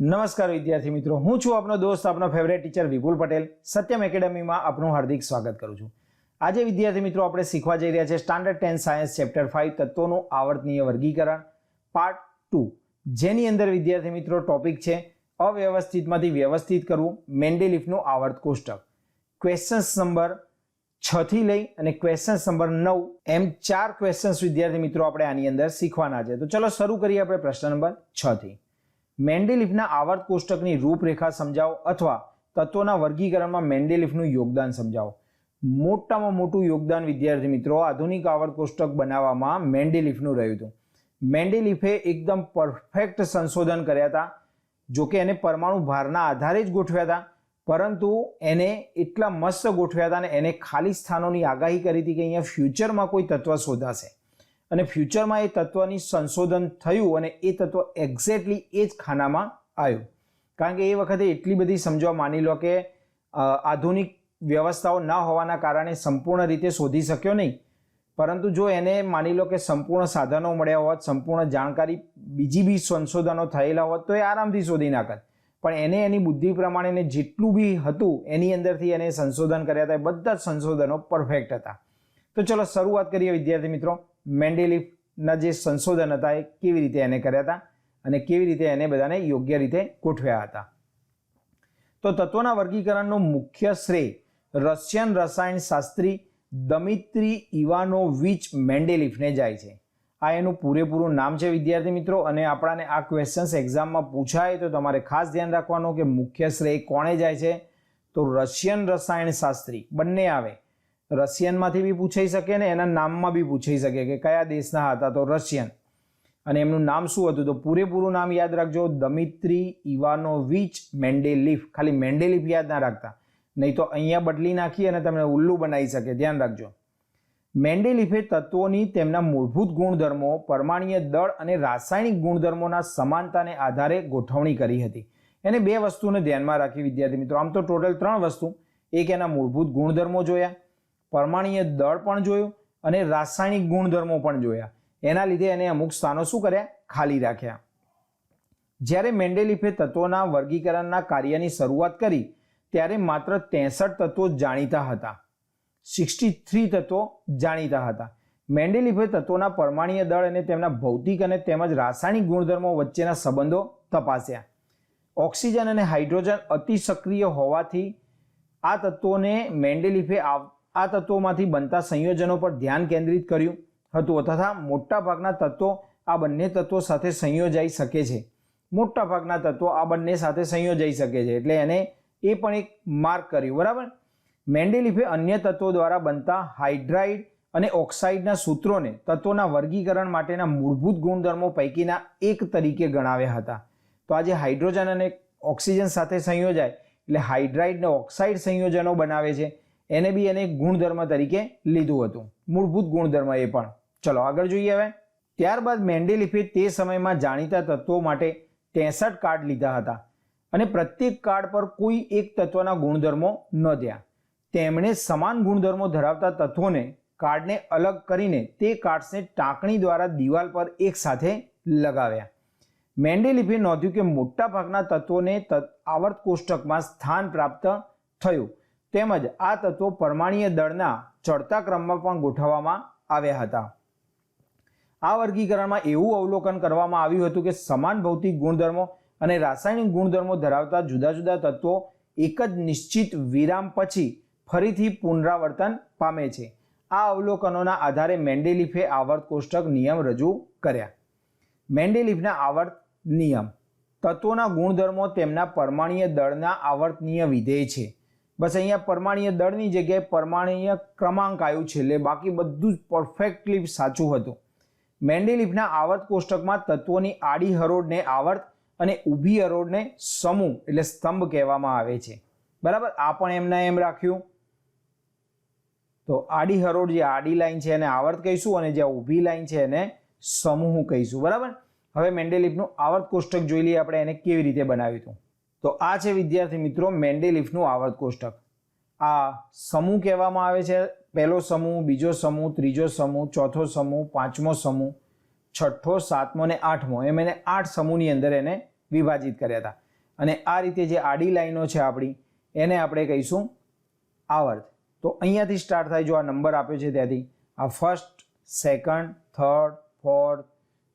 નમસ્કાર વિદ્યાર્થી મિત્રો, હું છું આપનો દોસ્ત, આપનો ફેવરેટ ટીચર વિપુલ પટેલ. સત્યમ એકેડમીમાં આપનું હાર્દિક સ્વાગત કરું છું. આજે વિદ્યાર્થી મિત્રો, આપણે શીખવા જઈ રહ્યા છે standard ten science chapter five તત્વોનું આવર્તનીય વર્ગીકરણ પાર્ટ ટુ જેની અંદર વિદ્યાર્થી મિત્રો ટોપિક છે અવ્યવસ્થિતમાંથી વ્યવસ્થિત કરવું, મેન્ડેલિફનું આવર્ત કોષ્ટક ક્વેશ્ચન્સ નંબર છ થી લઈ અને ક્વેશ્ચન્સ નંબર નવ, એમ ચાર ક્વેશ્ચન્સ વિદ્યાર્થી મિત્રો, આપણે આની અંદર શીખવાના છે. તો ચલો શરૂ કરીએ આપણે પ્રશ્ન નંબર છ થી. મેન્ડેલિફના આવર્ત કોષ્ટકની રૂપરેખા સમજાવો અથવા તત્વોના વર્ગીકરણમાં મેન્ડેલિફનું યોગદાન સમજાવો. મોટામાં મોટું યોગદાન, વિદ્યાર્થી મિત્રો, આધુનિક આવર્ત કોષ્ટક બનાવવામાં મેન્ડેલિફનું રહ્યું હતું. મેન્ડેલિફે એકદમ પરફેક્ટ સંશોધન કર્યા હતા જોકે એને પરમાણુ ભારના આધારે જ ગોઠવ્યા હતા, પરંતુ એને એટલા મસ્ત ગોઠવ્યા હતા અને એને ખાલી સ્થાનોની આગાહી કરી હતી કે અહીંયા ફ્યુચરમાં કોઈ તત્વ શોધાશે. અને ફ્યુચરમાં એ તત્વની સંશોધન થયું અને એ તત્વ એક્ઝેક્ટલી એ જ ખાનામાં આવ્યું. કારણ કે એ વખતે એટલી બધી સમજવા માની લો કે આધુનિક વ્યવસ્થાઓ ના હોવાના કારણે સંપૂર્ણ રીતે શોધી શક્યો નહીં. પરંતુ જો એને માની લો કે સંપૂર્ણ સાધનો મળ્યા હોત, સંપૂર્ણ જાણકારી, બીજી બી સંશોધનો થયેલા હોત, તો એ આરામથી શોધી નાખત પણ એને એની બુદ્ધિ પ્રમાણે જેટલું બી હતું, એની અંદરથી એને સંશોધન કર્યા હતા, એ બધા જ સંશોધનો પરફેક્ટ હતા. તો ચલો શરૂઆત કરીએ વિદ્યાર્થી મિત્રો. મેન્ડેલિફના જે સંશોધન હતા એ કેવી રીતે એને કર્યા હતા અને કેવી રીતે એને બધાને યોગ્ય રીતે ગોઠવ્યા હતા. તો તત્વોના વર્ગીકરણનો મુખ્ય શ્રેય રશિયન રસાયણશાસ્ત્રી દમિત્રી ઇવાનોવિચ મેન્ડેલિફને જાય છે. આ એનું પૂરેપૂરું નામ છે, વિદ્યાર્થી મિત્રો, અને આપણાને આ ક્વેશ્ચન્સ એક્ઝામમાં પૂછાય તો તમારે ખાસ ધ્યાન રાખવાનું કે મુખ્ય શ્રેય કોણે જાય છે? તો રશિયન રસાયણશાસ્ત્રી બંને આવે. રશિયનમાંથી બી પૂછાઈ શકે ને એના નામમાં બી પૂછાઈ શકે કે કયા દેશના હતા તો રશિયન. અને એમનું નામ શું હતું? તો પૂરેપૂરું નામ યાદ રાખજો. Dmitri Ivanovich Mendeleev. ખાલી મેન્ડેલિફ યાદ ના રાખતા. નહીં તો અહીંયા બદલી નાખી અને તમને ઉલ્લુ બનાવી શકે. ધ્યાન રાખજો. મેન્ડેલિફે તત્વોની તેમના મૂળભૂત ગુણધર્મો, પરમાણીય દળ અને રાસાયણિક ગુણધર્મોના સમાનતાને આધારે ગોઠવણી કરી હતી. એને બે વસ્તુને ધ્યાનમાં રાખી, વિદ્યાર્થી મિત્રો. આમ તો ટોટલ ત્રણ વસ્તુ. એક એના મૂળભૂત ગુણધર્મો જોયા. પરમાણ્વીય દળ પણ જોયું અને રાસાયણિક ગુણધર્મો પણ જોયા. એના લીધે એને અમુક સ્થાનો શું કર્યા? ખાલી રાખ્યા. જ્યારે મેન્ડેલિફે તત્વોના વર્ગીકરણના કાર્યની શરૂઆત કરી, ત્યારે માત્ર ત્રેસઠ તત્વો જાણીતા હતા. સિક્સટી થ્રી તત્વો જાણીતા હતા. મેન્ડેલિફે તત્વોના પરમાણીય દળ અને તેમના ભૌતિક અને તેમજ રાસાયણિક ગુણધર્મો વચ્ચેના સંબંધો તપાસ્યા. ઓક્સિજન અને હાઇડ્રોજન અતિ સક્રિય હોવાથી આ તત્વોને મેન્ડેલિફે આવ- આ તત્વોમાંથી બનતા સંયોજનો પર ધ્યાન કેન્દ્રિત કર્યું હતું. તથા મોટાભાગના તત્વો આ બંને તત્વો સાથે સંયોજાઈ શકે છે. મોટાભાગના તત્વો આ બંને સાથે સંયોજાઈ શકે છે. એટલે એને એ પણ એક માર્ક કર્યું. બરાબર? મેન્ડેલિફે અન્ય તત્વો દ્વારા બનતા હાઇડ્રાઇડ અને ઓક્સાઇડના સૂત્રોને તત્વોના વર્ગીકરણ માટેના મૂળભૂત ગુણધર્મો પૈકીના એક તરીકે ગણાવ્યા હતા. તો આજે હાઇડ્રોજન અને ઓક્સિજન સાથે સંયોજાય એટલે હાઇડ્રાઇડ ને ઓક્સાઇડ સંયોજનો બનાવે છે. એને બી એને ગુણધર્મ તરીકે લીધું હતું. મૂળભૂત ગુણધર્મ એ પણ. ચલો આગળ જોઈએ હવે. ત્યારબાદ મેન્ડેલિફે તે સમયમાં જાણીતા તત્વો માટે ત્રેસઠ કાર્ડ લીધા હતા અને પ્રત્યેક કાર્ડ પર કોઈ એક તત્વના ગુણધર્મો નોંધ્યા તેમણે સમાન ગુણધર્મો ધરાવતા તત્વોને કાર્ડને અલગ કરીને તે કાર્ડ્સને ટાંકણી દ્વારા દિવાલ પર એક સાથે લગાવ્યા. મેન્ડેલિફે નોંધ્યું કે મોટાભાગના તત્વોને આવર્ત કોષ્ટકમાં સ્થાન પ્રાપ્ત થયું. તેમજ આ તત્વો પરમાણીય દળના ચડતા ક્રમમાં પણ ગોઠવવામાં આવ્યા હતા. આ વર્ગીકરણમાં એવું અવલોકન કરવામાં આવ્યું હતું કે સમાન ભૌતિક ગુણધર્મો અને રાસાયણિક ગુણધર્મો ધરાવતા જુદા જુદા તત્વો એક જ નિશ્ચિત વિરામ પછી ફરીથી પુનરાવર્તન પામે છે. આ અવલોકનોના આધારે મેન્ડેલિફે આવર્ત કોષ્ટક નિયમ રજૂ કર્યા. મેન્ડેલિફના આવર્ત નિયમ. તત્વોના ગુણધર્મો તેમના પરમાણીય દળના આવર્તનીય વિધેય છે. બસ અહીંયા પરમાણીય દળની જગ્યાએ પરમાણીય ક્રમાંક આવ્યું છે. એટલે બાકી બધું જ પરફેક્ટલી સાચું હતું. મેન્ડેલિફના આવર્ત કોષ્ટકમાં તત્વોની આડી હરોળને આવર્ત અને ઊભી હરોળને સમૂહ એટલે સ્તંભ કહેવામાં આવે છે. બરાબર? આ પણ એમને એમ રાખ્યું. તો આડી હરોળ જે આડી લાઈન છે એને આવર્ત કહીશું અને જે ઊભી લાઈન છે એને સમૂહ કહીશું. બરાબર? હવે મેન્ડેલિફનું આવર્ત કોષ્ટક જોઈ લઈએ આપણે એને કેવી રીતે બનાવ્યું હતું. તો આ છે વિદ્યાર્થી મિત્રો મેન્ડેલિફનું આવર્ત કોષ્ટક. આ સમૂહ કહેવામાં આવે છે. પહેલો સમૂહ, બીજો સમૂહ, ત્રીજો સમૂહ, ચોથો સમૂહ, પાંચમો સમૂહ, છઠ્ઠો, સાતમો ને આઠમો એમ એને આઠ સમૂહની અંદર એને વિભાજિત કર્યા હતા. અને આ રીતે જે આડી લાઈનો છે આપણી, એને આપણે કહીશું આવર્ત. તો અહીંયાથી સ્ટાર્ટ થાય જો આ નંબર આપ્યો છે ત્યાંથી. આ ફર્સ્ટ સેકન્ડ થર્ડ ફોર્થ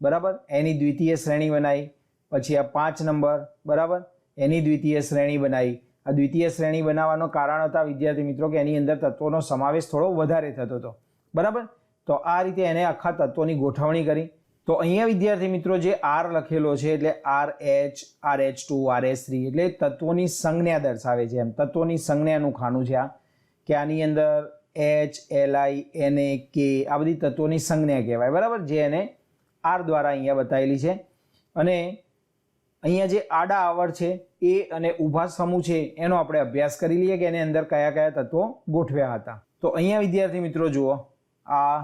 બરાબર? એની દ્વિતીય શ્રેણી બનાવી. પછી આ પાંચ નંબર બરાબર? એની દ્વિતીય શ્રેણી બનાવી આ દ્વિતીય શ્રેણી બનાવવાનું કારણ હતા, વિદ્યાર્થી મિત્રો, કે એની અંદર તત્વોનો સમાવેશ થોડો વધારે થતો હતો. બરાબર? તો આ રીતે એને આખા તત્વોની ગોઠવણી કરી. તો અહીંયા વિદ્યાર્થી મિત્રો, જે આર લખેલો છે, એટલે R H R H two R H three એટલે તત્વોની સંજ્ઞા દર્શાવે છે એમ. તત્વોની સંજ્ઞાનું ખાનું છે આ. કે આની અંદર H L I N A K આ બધી તત્વોની સંજ્ઞા કહેવાય. બરાબર? જે એને આર દ્વારા અહીંયા બતાવેલી છે. અને અહીંયા જે આડા આવડ છે, એ અને ઊભા સમૂહ છે, એનો આપણે અભ્યાસ કરી લઈએ કે એની અંદર કયા કયા તત્વો ગોઠવ્યા હતા. તો અહીંયા વિદ્યાર્થી મિત્રો જુઓ, આ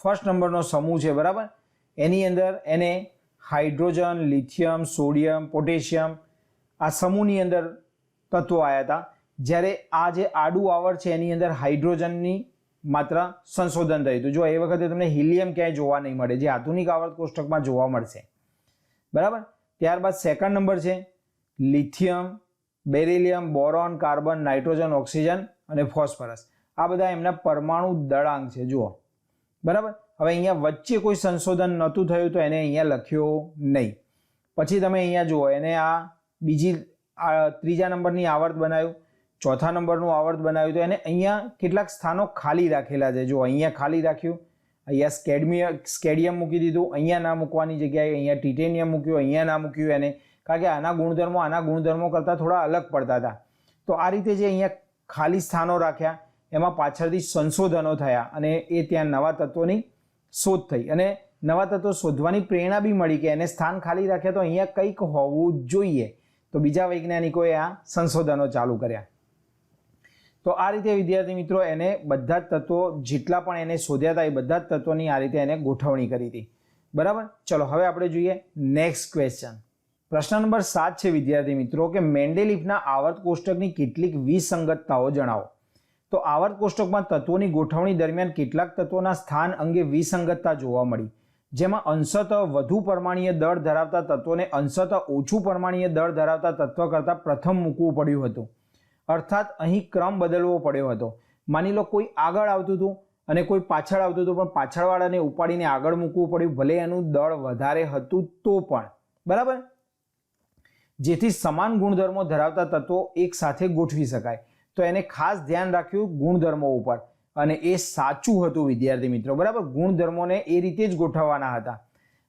ફર્સ્ટ નંબરનો સમૂહ છે, બરાબર? એની અંદર એને હાઇડ્રોજન, લિથિયમ, સોડિયમ, પોટેશિયમ આ સમૂહની અંદર તત્વો આવ્યા હતા. જ્યારે આ જે આડું આવડ છે, એની અંદર હાઇડ્રોજનની માત્ર સંશોધન થયું હતું. જો એ વખતે તમને હિલિયમ ક્યાંય જોવા નહીં મળે, જે આધુનિક આવર્ત કોષ્ટકમાં જોવા મળશે. બરાબર? ત્યારબાદ સેકન્ડ નંબર છે lithium beryllium boron carbon nitrogen oxygen અને ફોસ્ફરસ આ બધા એમના પરમાણુ દળાંક છે, જુઓ. બરાબર? હવે અહીંયા વચ્ચે કોઈ સંશોધન નહોતું થયું તો એને અહીંયા લખ્યો નહીં. પછી તમે અહીંયા જુઓ, એને આ બીજી ત્રીજા નંબરની આવર્ત બનાવ્યું, ચોથા નંબરનું આવર્ત બનાવ્યું તો એને અહીંયા કેટલાક સ્થાનો ખાલી રાખેલા છે. જો અહીંયા ખાલી રાખ્યું અહીંયા સ્કેડમિય સ્કેડિયમ મૂકી દીધું, અહીંયા ના મૂકવાની જગ્યાએ અહીંયા ટિટેનિયમ મૂક્યું, અહીંયા ના મૂક્યું એને. કારણ કે આના ગુણધર્મો આના ગુણધર્મો કરતાં થોડા અલગ પડતા હતા. તો આ રીતે જે અહીંયા ખાલી સ્થાનો રાખ્યા, એમાં પાછળથી સંશોધનો થયા અને એ ત્યાં નવા તત્વોની શોધ થઈ. અને નવા તત્વો શોધવાની પ્રેરણા બી મળી કે એને સ્થાન ખાલી રાખ્યા તો અહીંયા કંઈક હોવું જોઈએ. તો બીજા વૈજ્ઞાનિકોએ આ સંશોધનો ચાલુ કર્યા. તો આ રીતે વિદ્યાર્થી મિત્રો એને બધા જ તત્વો, જેટલા પણ એને શોધ્યા હતા એ બધા જ તત્વોની આ રીતે એને ગોઠવણી કરી હતી. બરાબર? ચલો, હવે આપણે જોઈએ નેક્સ્ટ ક્વેશ્ચન પ્રશ્ન નંબર સાત છે વિદ્યાર્થી મિત્રો કે મેન્ડેલિફના આવર્ત કોષ્ટકની કેટલીક વિસંગતતાઓ જણાવો. તો આવર્ત કોષ્ટકમાં તત્વોની ગોઠવણી દરમિયાન કેટલાક તત્વોના સ્થાન અંગે વિસંગતતા જોવા મળી. જેમાં અંશત વધુ પરમાણીય દળ ધરાવતા તત્વોને અંશત ઓછું પરમાણીય દળ ધરાવતા તત્વ કરતાં પ્રથમ મૂકવું પડ્યું હતું. અર્થાત અહીં ક્રમ બદલવો પડ્યો હતો. માની લો કોઈ આગળ આવતું હતું અને કોઈ પાછળ આવતું હતું, પણ પાછળવાળાને ઉપાડીને આગળ મૂકવું પડ્યું, ભલે એનું દળ વધારે હતું તો પણ. બરાબર? જેથી સમાન ગુણધર્મો ધરાવતા તત્વો એકસાથે ગોઠવી શકાય. તો એને ખાસ ધ્યાન રાખ્યું ગુણધર્મો ઉપર. અને એ સાચું હતું, વિદ્યાર્થી મિત્રો. બરાબર? ગુણધર્મોને એ રીતે જ ગોઠવવાના હતા.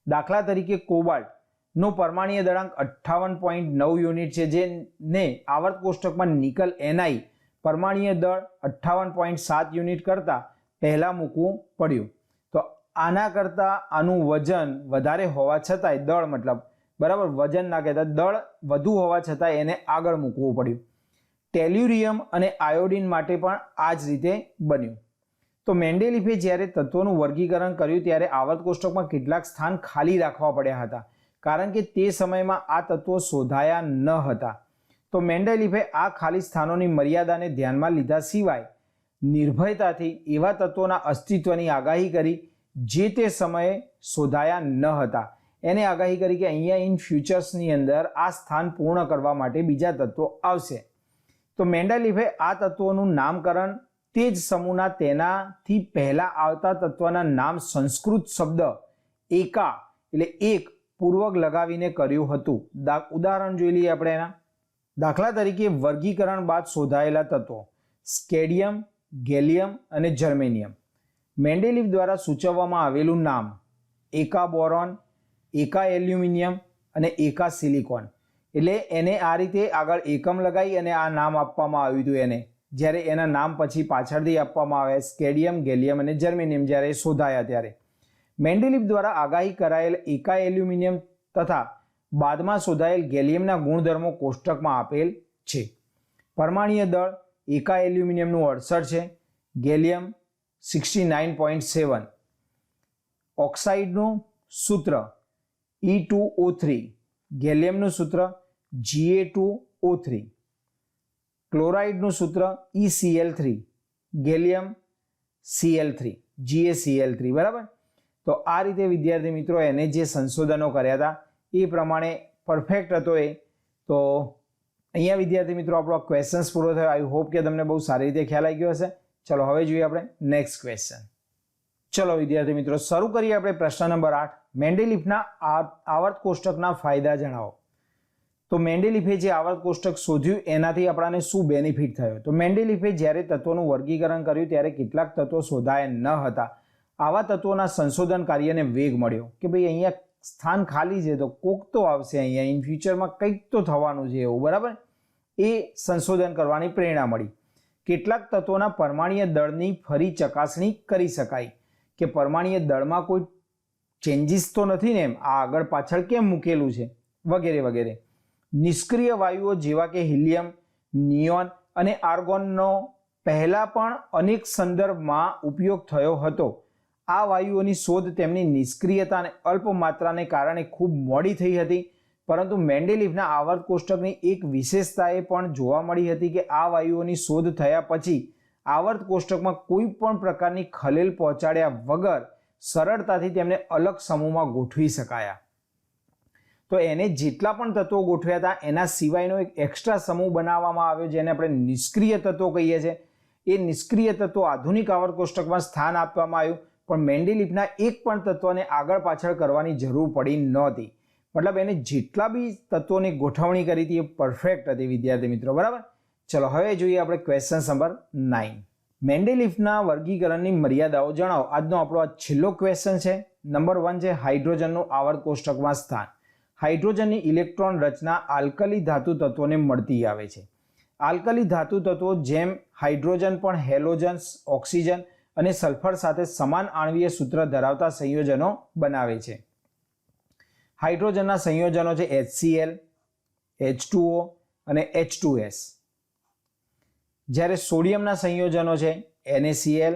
દાખલા તરીકે કોબાલ્ટ. નો પરમાણીય દળાંક અઠ્ઠાવન પોઈન્ટ નવ યુનિટ છે, જેને આવર્ત કોષ્ટકમાં નિકલ એનઆઈ પરમાણીય દળ અઠ્ઠાવન પોઈન્ટ સાત યુનિટ કરતાં પહેલાં મૂકવું પડ્યું. તો આના કરતાં આનું વજન વધારે હોવા છતાંય દળ મતલબ, બરાબર, વજન ના કહેતા, દળ વધુ હોવા છતાં એને આગળ મૂકવું પડ્યું. ટેલ્યુરિયમ અને આયોડિન માટે પણ આ જ રીતે બન્યું. તો મેન્ડેલિફે જ્યારે તત્વોનું વર્ગીકરણ કર્યું, ત્યારે આવર્ત કોષ્ટકમાં કેટલાક સ્થાન ખાલી રાખવા પડ્યા હતા. કારણ કે તે સમયમાં આ તત્વો શોધાયા ન હતા. તો મેન્ડેલિફે આ ખાલી સ્થાનોની મર્યાદાને ધ્યાનમાં લીધા સિવાય નિર્ભયતાથી એવા તત્વોના અસ્તિત્વની આગાહી કરી જે તે સમયે શોધાયા ન હતા. એને આગાહી કરી કે અહીંયા ઇન ફ્યુચર્સની અંદર આ સ્થાન પૂર્ણ કરવા માટે બીજા તત્વો આવશે. તો મેન્ડેલિફે આ તત્વોનું નામકરણ તે જ સમૂહના તેનાથી પહેલાં આવતા તત્વના નામ સંસ્કૃત શબ્દ એકા એટલે એક પૂર્વક લગાવીને કર્યું હતું. ઉદાહરણ જોઈ લઈએ આપણે એના. દાખલા તરીકે વર્ગીકરણ બાદ શોધાયેલા તત્વો. સ્કેડિયમ, ગેલિયમ અને જર્મેનિયમ. મેન્ડેલિવ દ્વારા સૂચવવામાં આવેલું નામ. એકા બોરોન, એકા એલ્યુમિનિયમ અને એકા સિલિકોન. એટલે એને આ રીતે આગળ એકમ લગાવી અને આ નામ આપવામાં આવ્યું હતું એને. જ્યારે એના નામ પછી પાછળથી આપવામાં આવે સ્કેડિયમ, ગેલિયમ અને જર્મેનિયમ જ્યારે શોધાયા ત્યારે. મેન્ડેલિફ દ્વારા આગાહી કરાયેલ એકા એલ્યુમિનિયમ તથા બાદમાં શોધાયેલ ગેલિયમના ગુણધર્મો કોષ્ટકમાં આપેલ છે. પરમાણીય દળ એકા એલ્યુમિનિયમનું અડસઠ છે. Gallium sixty nine point seven. ઓક્સાઇડનું સૂત્ર ઈ ટુ ઓ થ્રી ગેલિયમનું સૂત્ર જીએ ટુ ઓ થ્રી ક્લોરાઇડનું સૂત્ર E CL three gallium CL three GACL three બરાબર? તો આ રીતે વિદ્યાર્થી મિત્રો એને જે સંશોધનો કર્યા હતા, એ પ્રમાણે પરફેક્ટ હતો એ. તો અહીંયા વિદ્યાર્થી મિત્રો આપણો ક્વેશ્ચન્સ પૂરો થયો. આઈ હોપ કે તમને બહુ સારી રીતે ખ્યાલ આવી ગયો હશે. ચલો હવે જોઈએ આપણે નેક્સ્ટ ક્વેશ્ચન ચલો વિદ્યાર્થી મિત્રો, શરૂ કરીએ આપણે પ્રશ્ન નંબર આઠ. મેન્ડેલિફના આવર્ત કોષ્ટકના ફાયદા જણાવો. તો મેન્ડેલિફે જે આવર્ત કોષ્ટક શોધ્યું, એનાથી આપણાને શું બેનિફિટ થયો? તો મેન્ડેલિફે જ્યારે તત્વોનું વર્ગીકરણ કર્યું, ત્યારે કેટલાક તત્વો શોધાયા ન હતા. આવા તત્વોના સંશોધન કાર્યને વેગ મળ્યો કે ભાઈ અહીંયા સ્થાન ખાલી છે તો કોક તો આવશે અહીંયા. ઇન ફ્યુચરમાં કંઈક તો થવાનું છે એવું, બરાબર? એ સંશોધન કરવાની પ્રેરણા મળી. કેટલાક તત્વોના પરમાણીય દળની ફરી ચકાસણી કરી શકાય કે પરમાણીય દળમાં કોઈ ચેન્જીસ તો નથી ને એમ, આ આગળ પાછળ કેમ મૂકેલું છે? વગેરે વગેરે. નિષ્ક્રિય વાયુઓ જેવા કે હિલિયમ, નિયોન અને આર્ગોનનો પહેલાં પણ અનેક સંદર્ભમાં ઉપયોગ થયો હતો. આ વાયુઓની શોધ તેમની નિષ્ક્રિયતા અને અલ્પ માત્રાને કારણે ખૂબ મોડી થઈ હતી. પરંતુ મેન્ડેલિફના આવર્ત કોષ્ટકની એક વિશેષતાએ પણ જોવા મળી હતી કે આ વાયુઓની શોધ થયા પછી આવર્ત કોષ્ટકમાં કોઈ પણ પ્રકારની ખલેલ પહોંચાડ્યા વગર સરળતાથી તેમને અલગ સમૂહમાં ગોઠવી શકાયા. તો એને જેટલા પણ તત્વો ગોઠવ્યા હતા, એના સિવાયનો એક એક્સ્ટ્રા સમૂહ બનાવવામાં આવ્યો જેને આપણે નિષ્ક્રિય તત્વો કહીએ છીએ. એ નિષ્ક્રિય તત્વો આધુનિક આવર્ત કોષ્ટકમાં સ્થાન આપવામાં આવ્યું. પણ મેન્ડેલિફના એક પણ તત્વને આગળ પાછળ કરવાની જરૂર પડી નહોતી. મતલબ એને જેટલા બી તત્વોની ગોઠવણી કરી હતી એ પરફેક્ટ હતી, વિદ્યાર્થી મિત્રો, બરાબર? ચલો, હવે જોઈએ આપણે ક્વેશ્ચન નંબર નાઇન મેન્ડેલિફના વર્ગીકરણની મર્યાદાઓ જણાવો. આજનો આપણો આ છેલ્લો ક્વેશ્ચન છે. નંબર વન છે હાઇડ્રોજનનું આવર્ત કોષ્ટકમાં સ્થાન. હાઇડ્રોજનની ઇલેક્ટ્રોન રચના આલ્કલી ધાતુ તત્વોને મળતી આવે છે. આલ્કલી ધાતુ તત્વો જેમ હાઇડ્રોજન પણ હેલોજન્સ, ઓક્સિજન અને સલ્ફર સાથે સમાન આણવીય સૂત્ર ધરાવતા સંયોજનો બનાવે છે. હાઇડ્રોજનના સંયોજનો છે HCl H2O અને H2S જ્યારે સોડિયમના સંયોજનો છે NaCl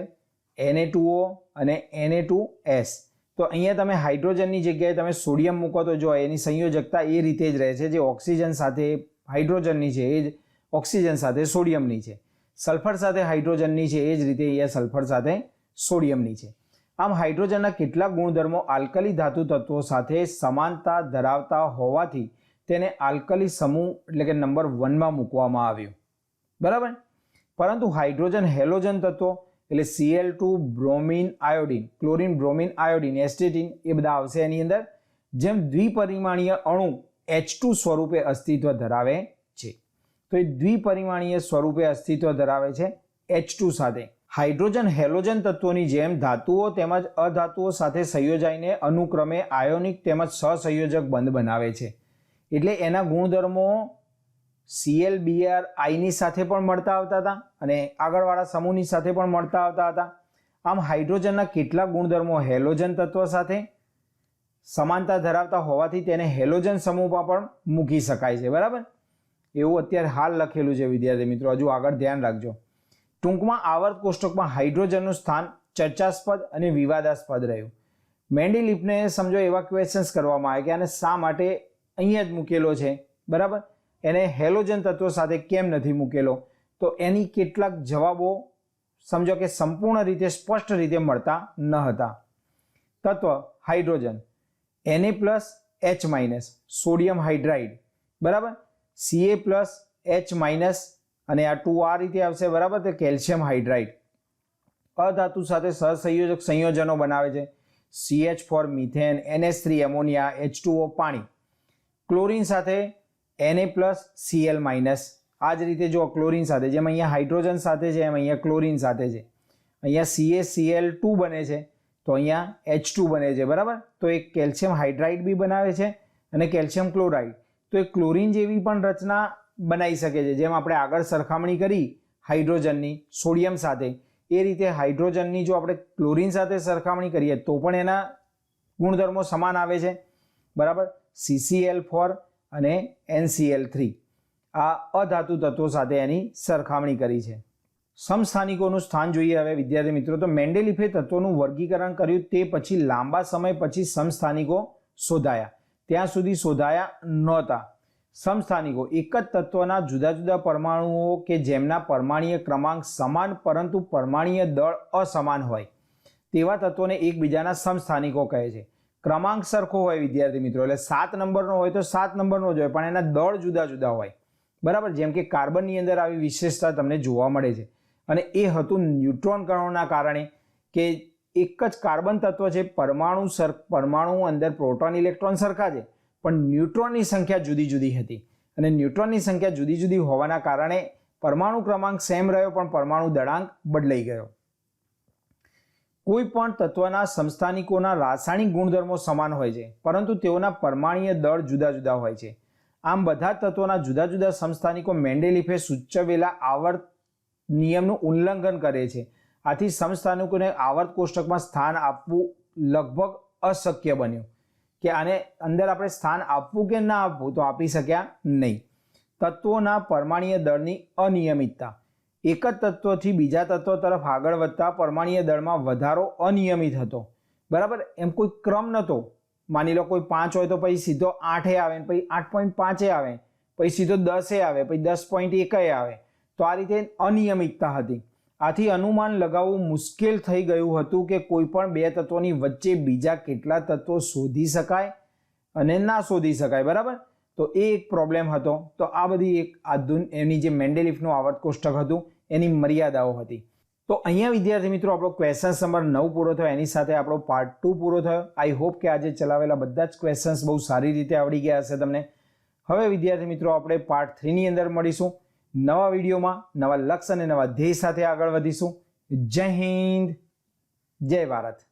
Na2O અને Na2S તો અહીંયા તમે હાઇડ્રોજનની જગ્યાએ તમે સોડિયમ મૂકો તો જો એની સંયોજકતા એ રીતે જ રહે છે, જે ઓક્સિજન સાથે હાઇડ્રોજનની છે, એ જ ઓક્સિજન સાથે સોડિયમની છે. સલ્ફર સાથે હાઇડ્રોજનની છે, એ જ રીતે અહીંયા સલ્ફર સાથે સોડિયમની છે. આમ હાઇડ્રોજનના કેટલાક ગુણધર્મો આલ્કલી ધાતુ તત્વો સાથે સમાનતા ધરાવતા હોવાથી તેને આલ્કલી સમૂહ એટલે કે નંબર વનમાં મૂકવામાં આવ્યું. બરાબર? પરંતુ હાઇડ્રોજન હેલોજન તત્વો એટલે CL two bromine, iodine, chlorine, bromine, iodine, astatine એ બધા આવશે એની અંદર. જેમ દ્વિપરિમાણીય અણુ એચ ટુ સ્વરૂપે અસ્તિત્વ ધરાવે તો એ દ્વિપરિમાણીય સ્વરૂપે અસ્તિત્વ ધરાવે છે એચ ટુ સાથે. હાઇડ્રોજન હેલોજન તત્વોની જેમ ધાતુઓ તેમજ અધાતુઓ સાથે સંયોજાઈને અનુક્રમે આયોનિક તેમજ સહસંયોજક બંધ બનાવે છે. એટલે એના ગુણધર્મો સીએલ બીઆર આઈની સાથે પણ મળતા આવતા હતા અને આગળવાળા સમૂહની સાથે પણ મળતા આવતા હતા. આમ હાઇડ્રોજનના કેટલાક ગુણધર્મો હેલોજન તત્વ સાથે સમાનતા ધરાવતા હોવાથી તેને હેલોજન સમૂહમાં પણ મૂકી શકાય છે. બરાબર? એવું અત્યારે હાલ લખેલું છે, વિદ્યાર્થી મિત્રો. હજુ આગળ ધ્યાન રાખજો. ટૂંકમાં આવર્ત કોષ્ટકમાં હાઇડ્રોજનનું સ્થાન ચર્ચાસ્પદ અને વિવાદાસ્પદ રહ્યું. મેન્ડીલિફને સમજો એવા ક્વેશ્ચન્સ કરવામાં આવે કે આને શા માટે અહીંયા જ મૂકેલો છે? બરાબર? એને હેલોજન તત્વો સાથે કેમ નથી મૂકેલો? તો એની કેટલાક જવાબો સમજો કે સંપૂર્ણ રીતે, સ્પષ્ટ રીતે મળતા ન હતા. તત્વ, હાઇડ્રોજન. એને plus H minus sodium hydride. બરાબર? સીએ પ્લસ એચ માઇનસ અને આ ટુ આ રીતે આવશે, બરાબર? તે કેલ્શિયમ હાઇડ્રાઇડ અધાતુ સાથે સહસંયોજક સંયોજનો બનાવે છે. CH four methane NS three ammonia H two O પાણી. ક્લોરિન સાથે એનએ પ્લસ સીએલ માઇનસ આ જ રીતે જો ક્લોરિન સાથે જેમ અહીંયા હાઇડ્રોજન સાથે છે, એમ અહીંયા ક્લોરિન સાથે છે. અહીંયા સીએ સીએલ ટુ બને છે, તો અહીંયા એચ ટુ બને છે, બરાબર? તો એક કેલ્શિયમ હાઇડ્રાઇડ બી બનાવે છે અને કેલ્શિયમ ક્લોરાઇડ તો એ ક્લોરિન જેવી પણ રચના બનાવી શકે છે, જેમ આપણે આગળ સરખામણી કરી હાઇડ્રોજનની, સોડિયમ સાથે. એ રીતે હાઇડ્રોજનની જો આપણે ક્લોરિન સાથે સરખામણી કરીએ તો પણ એના ગુણધર્મો સમાન આવે છે. બરાબર? સીસીએલ ફોર અને એનસીએલ થ્રી આ અધાતુ તત્વો સાથે એની સરખામણી કરી છે. સમસ્થાનિકોનું સ્થાન જોઈએ હવે, વિદ્યાર્થી મિત્રો. તો મેન્ડેલિફે તત્વોનું વર્ગીકરણ કર્યું તે પછી લાંબા સમય પછી સમસ્થાનિકો શોધાયા. ત્યાં સુધી શોધાયા નહોતા. સમસ્થાનિકો, એક જ તત્વના જુદા જુદા પરમાણુઓ કે જેમના પરમાણીય ક્રમાંક સમાન પરંતુ પરમાણીય દળ અસમાન હોય. તેવા તત્વોને એકબીજાના સમસ્થાનિકો કહે છે. ક્રમાંક સરખો હોય, વિદ્યાર્થી મિત્રો, એટલે સાત નંબરનો હોય તો સાત નંબરનો જ હોય, પણ એના દળ જુદા જુદા હોય. બરાબર? જેમ કે કાર્બનની અંદર આવી વિશેષતા તમને જોવા મળે છે. અને એ હતું ન્યુટ્રોન કણોના કારણે કે એક જ કાર્બન તત્વ છે, પરમાણુ સર, પરમાણુ અંદર પ્રોટોન, ઇલેક્ટ્રોન સરખા છે, પણ ન્યુટ્રોનની સંખ્યા જુદી જુદી હતી. અને ન્યુટ્રોનની સંખ્યા જુદી જુદી હોવાના કારણે પરમાણુ ક્રમાંક સેમ રહ્યો, પણ પરમાણુ દળાંક બદલાઈ ગયો. કોઈ પણ તત્વના સંસ્થાનિકોના રાસાયણિક ગુણધર્મો સમાન હોય છે, પરંતુ તેઓના પરમાણીય દળ જુદા જુદા હોય છે. આમ બધા તત્વોના જુદા જુદા સંસ્થાનિકો મેન્ડેલિફે સૂચવેલા આવર્ત નિયમનું ઉલ્લંઘન કરે છે. આથી સમસ્થાનિકોને આવર્ત કોષ્ટકમાં સ્થાન આપવું લગભગ અશક્ય બન્યું કે આને અંદર આપણે સ્થાન આપવું કે ના આપવું તો આપી શક્યા નહીં. તત્વોના પરમાણીય દળની અનિયમિતતા. એક જ તત્વથી બીજા તત્વ તરફ આગળ વધતા પરમાણીય દળમાં વધારો અનિયમિત હતો. બરાબર? એમ કોઈ ક્રમ નહોતો. માની લો કોઈ પાંચ હોય તો પછી સીધો આઠે આવે પછી આઠ પોઈન્ટ પાંચે આવે. પછી સીધો દસે આવે, પછી દસ પોઈન્ટ એકે આવે. તો આ રીતે અનિયમિતતા હતી. આથી અનુમાન લગાવવું મુશ્કેલ થઈ ગયું હતું કે કોઈ પણ બે તત્વોની વચ્ચે બીજા કેટલા તત્વો શોધી શકાય અને ના શોધી શકાય, બરાબર? તો એ એક પ્રોબ્લેમ હતો. તો આ બધી એક આધુન, એની જે મેન્ડેલિફનું આવર્ત કોષ્ટક હતું, એની મર્યાદાઓ હતી. તો અહીંયા, વિદ્યાર્થી મિત્રો, આપણો ક્વેશ્ચન્સ નંબર નવ પૂરો થયો. એની સાથે આપણો પાર્ટ ટુ પૂરો થયો. આઈ હોપ કે આજે ચલાવેલા બધા જ ક્વેશ્ચન્સ બહુ સારી રીતે આવડી ગયા હશે તમને. હવે, વિદ્યાર્થી મિત્રો, આપણે પાર્ટ થ્રીની અંદર મળીશું. નવા વિડીયોમાં નવા લક્ષ્ય અને નવા ધ્યેય સાથે આગળ વધીશું. જય હિન્દ. જય ભારત.